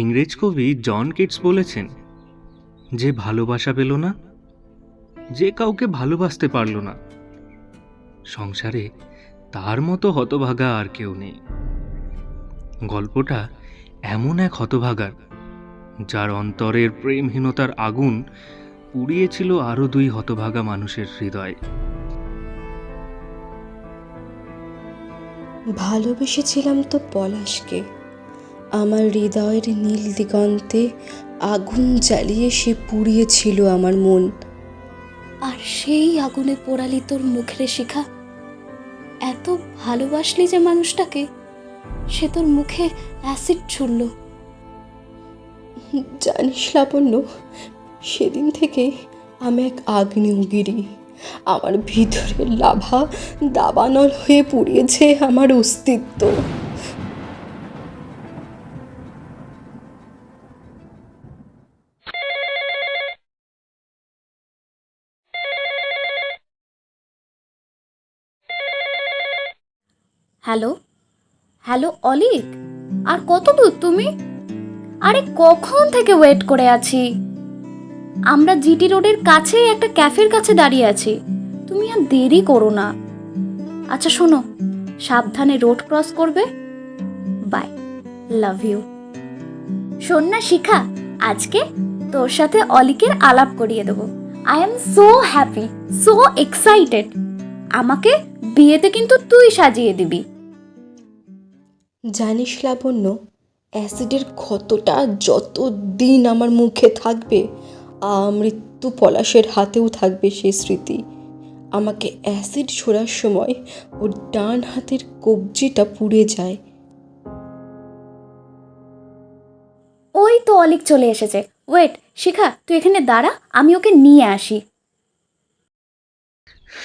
ইংরেজ কবি John Keats বলেছেন, যে ভালোবাসা পেল না, যে কাউকে ভালোবাসতে পারল না, সংসারে তার মতো হতভাগা আর কেউ নেই। গল্পটা এমন এক হতভাগার, যার অন্তরের প্রেমহীনতার আগুন পুড়িয়েছিল আরও দুই হতভাগা মানুষের হৃদয়। ভালোবেসেছিলাম তো পলাশকে আমার হৃদয়ের নীল দিগন্তে আগুন জ্বালিয়ে সে পুড়িয়েছিল আমার মন। আর সেই আগুনে পোড়ালি তোর মুখের শিখা। এত ভালোবাসলি যে মানুষটাকে সে তোর মুখে অ্যাসিড ছুড়ল। জানিস লাবণ্য সেদিন থেকে আমি এক আগ্নেয়গিরি আমার ভিতরের লাভা দাবানল হয়ে পুড়িয়েছে আমার অস্তিত্ব। হ্যালো? হ্যালো, অলিক? আর কত দূর তুমি? আরে কখন থেকে ওয়েট করে আছি? আমরা জিটি রোডের কাছেই একটা ক্যাফের কাছে দাঁড়িয়ে আছি। তুমি আর দেরি করো না। আচ্ছা শোনো। সাবধানে রোড ক্রস করবে। বাই লাভ ইউ শোন না, শিখা। আজকে তোর সাথে অলিকের আলাপ করিয়ে দেবো। I am so happy so excited আমাকে বিয়েতে কিন্তু তুই সাজিয়ে দিবি। জানিস লাবণ্য অ্যাসিডের ক্ষতটা যত দিন আমার মুখে থাকবে মৃত্যু পলাশের হাতেও থাকবে সে স্মৃতি। আমাকে অ্যাসিড ছোড়ার সময় ওর ডান হাতের কবজিটা পুড়ে যায়। ওই তো অলিক চলে এসেছে। ওয়েট শিখা তুই এখানে দাঁড়া আমি ওকে নিয়ে আসি।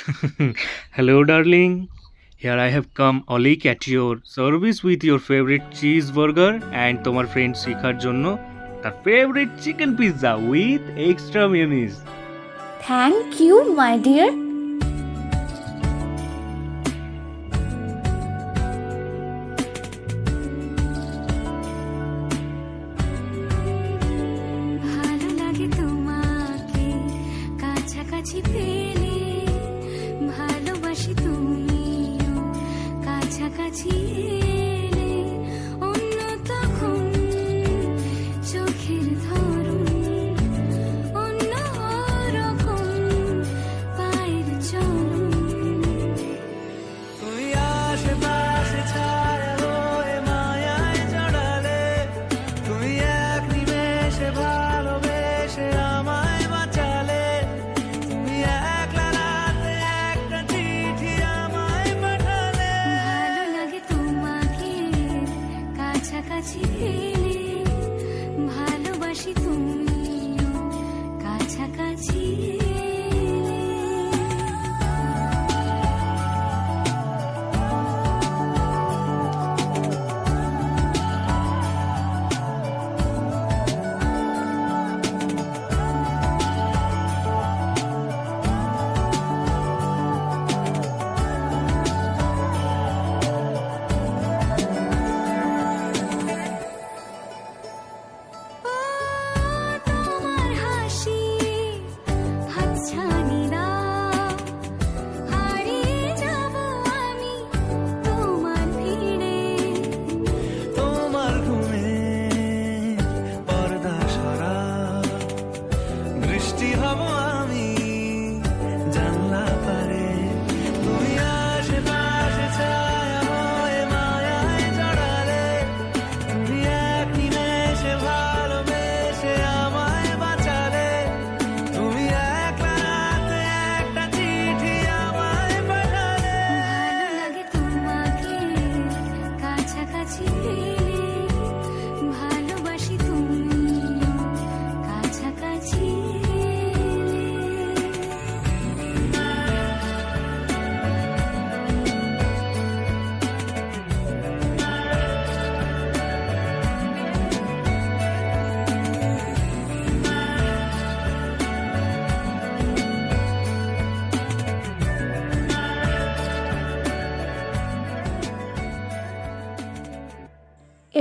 Hello darling. Here I have come Olik at your service with your favorite cheeseburger and তোমার ফ্রেন্ড শিখার জন্য তার favourite chicken pizza with extra mayonnaise thank you my dear 情。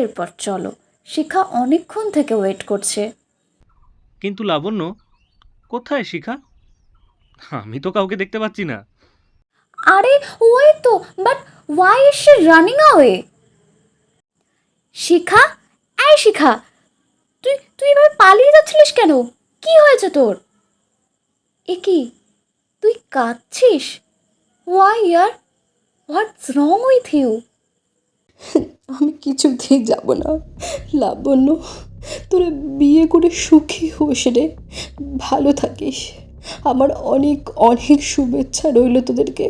এরপর চলো। শিখা অনেকক্ষণ থেকে ওয়েট করছে। কিন্তু লাবণ্য কোথায় শিখা? আমি তো কাউকে দেখতে পাচ্ছি না। আরে ওই তো but why is she running away Shikha? এই শিখা তুই তুই এভাবে পালিয়ে যাচ্ছিলিস কেন? কি হয়েছে তোর? এ কি তুই কাঁদছিস? ওয়াই ইয়ার? হোয়াটস রং উইথ ইউ আমি কিছুতেই যাব না। লাবণ্য তোরা বিয়ে করে সুখী হোস রে। ভালো থাকিস। আমার অনেক অনেক শুভেচ্ছা রইল তোদেরকে।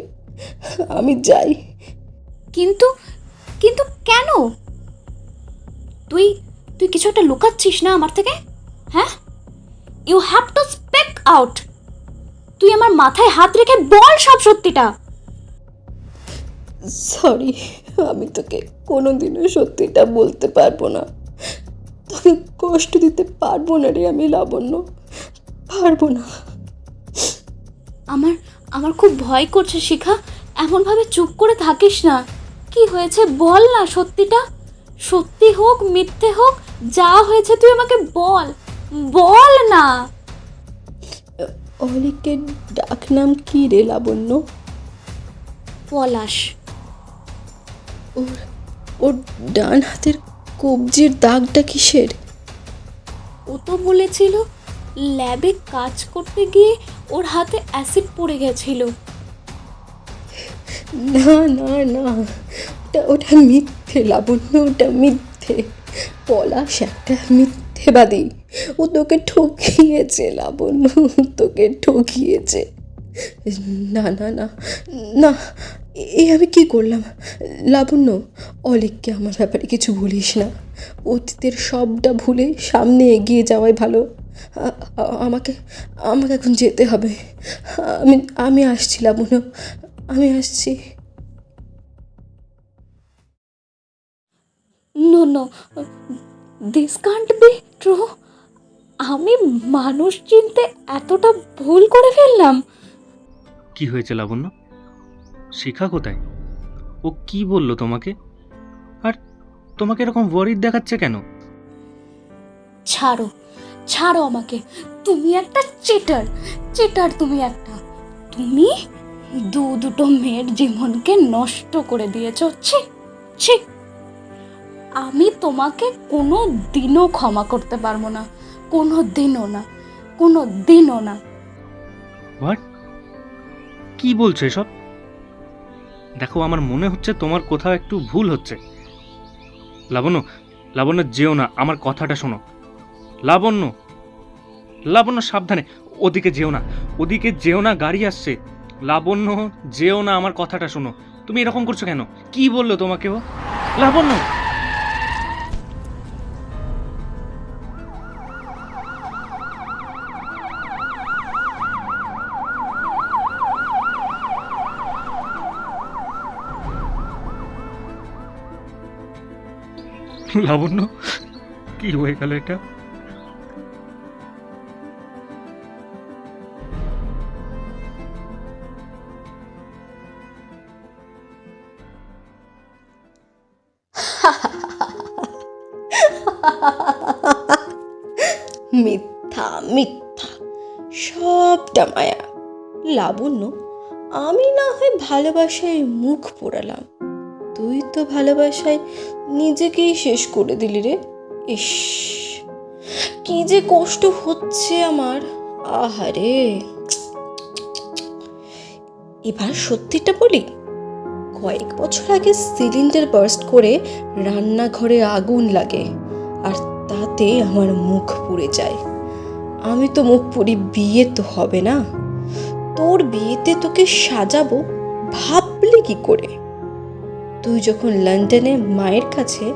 আমি যাই। কিন্তু কিন্তু কেন? তুই তুই কিছু একটা লুকাচ্ছিস না আমার থেকে? হ্যাঁ? You have to speak out তুই আমার মাথায় হাত রেখে বল সব সত্যিটা! সরি আমি তোকে কোনোদিনও সত্যিটা বলতে পারব না। তোকে কষ্ট দিতে পারব না রে আমি লাবণ্য। পারব না। আমার আমার খুব ভয় করছে শিখা। এমনভাবে চুপ করে থাকিস না। কি হয়েছে বল না সত্যিটা। সত্যি হোক মিথ্যে হোক যা হয়েছে তুই আমাকে বল। বল না। অলিকের ডাক নাম কি রে লাবণ্য? পলাশ। ওর ওর ডান হাতের কবজির দাগটা কিসের? ও তো বলেছিল ল্যাবে কাজ করতে গিয়ে ওর হাতে অ্যাসিড পড়ে গেছিল। না না না ওটা ওটা মিথ্যে লাবণ্য ওটা মিথ্যে। পলাশ একটা মিথ্যেবাদী। ও তোকে ঠকিয়েছে লাবণ্য তোকে ঠকিয়েছে। না না না না এ আমি কি করলাম? লাবণ্য অলিককে আমার ব্যাপারে কিছু ভুলিস না। অতীতের সবটা ভুলে সামনে এগিয়ে যাওয়াই ভালো। আমাকে আমাকে এখন যেতে হবে। আমি আমি আসছি লাবণ্য। আমি আসছি। No no. This can't be true আমি মানুষ চিনতে এতটা ভুল করে ফেললাম। কি হয়েছে লাবণ্য? শিখা কোথায়? ও কি বলল তোমাকে? আর তোমাকে এরকম ওয়ারিড দেখাচ্ছে কেন? ছাড়ো ছাড়ো আমাকে। তুমি একটা চেটার চেটার তুমি একটা। তুমি দু দুটো মেয়ের জীবনকে নষ্ট করে দিয়েছ। ছি ছি। আমি তোমাকে কোনো দিনও ক্ষমা করতে পারব না। কোনো দিনও না কোনো দিনও না। হোয়াট কি বলছো এসব? দেখো, আমার মনে হচ্ছে তোমার কোথাও একটু ভুল হচ্ছে। লাবণ্য লাবণ্য, যেও না, আমার কথাটা শোনো। লাবণ্য লাবণ্য, সাবধানে, ওদিকে যেও না, ওদিকে যেও না, গাড়ি আসছে। লাবণ্য, যেও না, আমার কথাটা শোনো। তুমি এরকম করছ কেন? কি বলল তোমাকে ও? লাবণ্য! লাবণ্য, কি হয়ে গেল এটা? মিথ্যা মিথ্যা, সবটা মায়া। লাবণ্য, আমি না হয় ভালোবাসায় মুখ পোড়ালাম। তুই তো ভালোবাসায় নিজেকেই শেষ করে দিলি রে। ইস, কি যে কষ্ট হচ্ছে আমার। আহারে। এবার সত্যিটা বলি, কয়েক বছর আগে সিলিন্ডার বার্স্ট করে রান্নাঘরে আগুন লাগে, আর তাতে আমার মুখ পুড়ে যায়। আমি তো মুখ পুড়ি বিয়ে তো হবে না। তোর বিয়েতে তোকে সাজাবো, ভাবলি কি করে? তুই যখন লন্ডনে মায়ের কাছে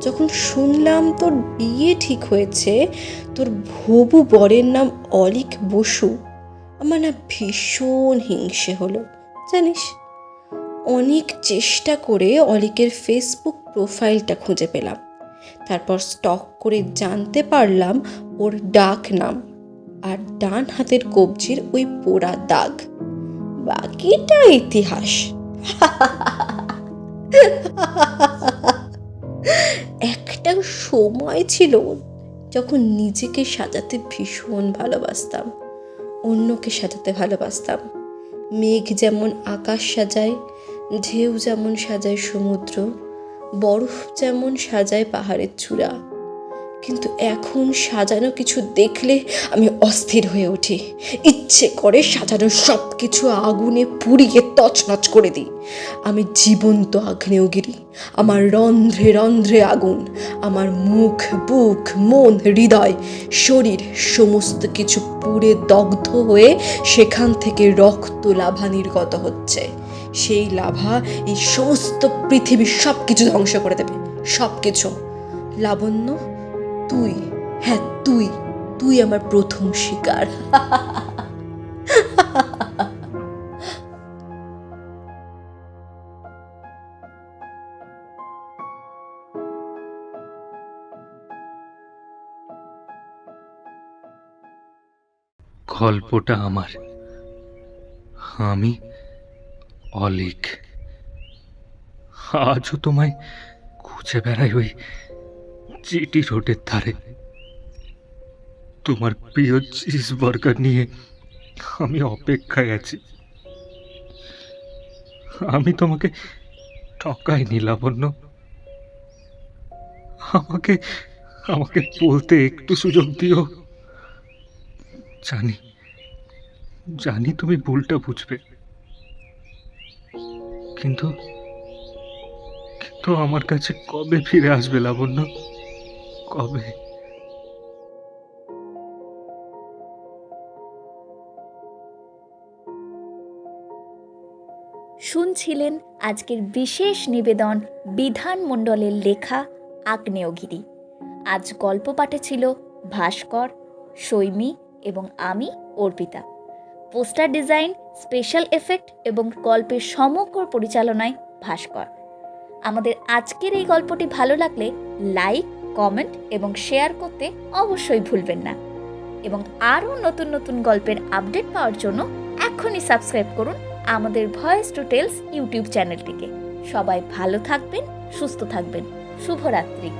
যখন শুনলাম তোর বিয়ে ঠিক হয়েছে, তোর ভবু বরের নাম অলিক বসু, আমার না ভীষণ হিংসে হলো, জানিস? অনেক চেষ্টা করে অলিকের ফেসবুক প্রোফাইলটা খুঁজে পেলাম। তারপর স্টক করে জানতে পারলাম ওর ডাক নাম আর ডান হাতের কবজির ওই পোড়া দাগ। বাকিটা ইতিহাস। একটা সময় ছিল যখন নিজেকে সাজাতে ভীষণ ভালোবাসতাম, অন্যকে সাজাতে ভালোবাসতাম। মেঘ যেমন আকাশ সাজায়, ঢেউ যেমন সাজায় সমুদ্র, বরফ যেমন সাজায় পাহাড়ের চূড়া। কিন্তু এখন সাজানো কিছু দেখলে আমি অস্থির হয়ে উঠি। ইচ্ছে করে সাজানো সব কিছু আগুনে পুড়িয়ে তছনছ করে দিই। আমি জীবন্ত আগ্নেয়গিরি, আমার রন্ধ্রে রন্ধ্রে আগুন, আমার মুখ, বুক, মন, হৃদয়, শরীর সমস্ত কিছু পুড়ে দগ্ধ হয়ে সেখান থেকে রক্ত লাভা নির্গত হচ্ছে। সেই লাভা এই সমস্ত পৃথিবীর সব কিছু ধ্বংস করে দেবে। সব কিছু লাবণ্য তুই হ্যাঁ তুই তুই আমার প্রথম শিকার। গল্পটা আমার। আমি অলিক। আজও তোমায় খুঁজে বেড়াই ওই জিটি রোডের ধারে। তোমার প্রিয় চিজ বার্গার নিয়ে আমি অপেক্ষায় আছি। আমি তোমাকে ঠকাইনি লাবণ্য আমাকে আমাকে বলতে একটু সুযোগ দিও। জানি জানি তুমি ভুলটা বুঝবে। কিন্তু কিন্তু আমার কাছে কবে ফিরে আসবে লাবণ্য? কবে? শুনছিলেন আজকের বিশেষ নিবেদন বিধান মণ্ডলের লেখা আগ্নেয়গিরি। আজ গল্প পাঠে ছিল ভাস্কর, সৈমি এবং আমি, Arpita. Poster design, special effect এবং গল্পের সমগ্র পরিচালনায় ভাস্কর। আমাদের আজকের এই গল্পটি ভালো লাগলে লাইক কমেন্ট এবং শেয়ার করতে অবশ্যই ভুলবেন না। এবং আরও নতুন নতুন গল্পের আপডেট পাওয়ার জন্য এখনই সাবস্ক্রাইব করুন আমাদের ভয়েস টু টেলস ইউটিউব চ্যানেলটিকে। সবাই ভালো থাকবেন, সুস্থ থাকবেন। শুভরাত্রি।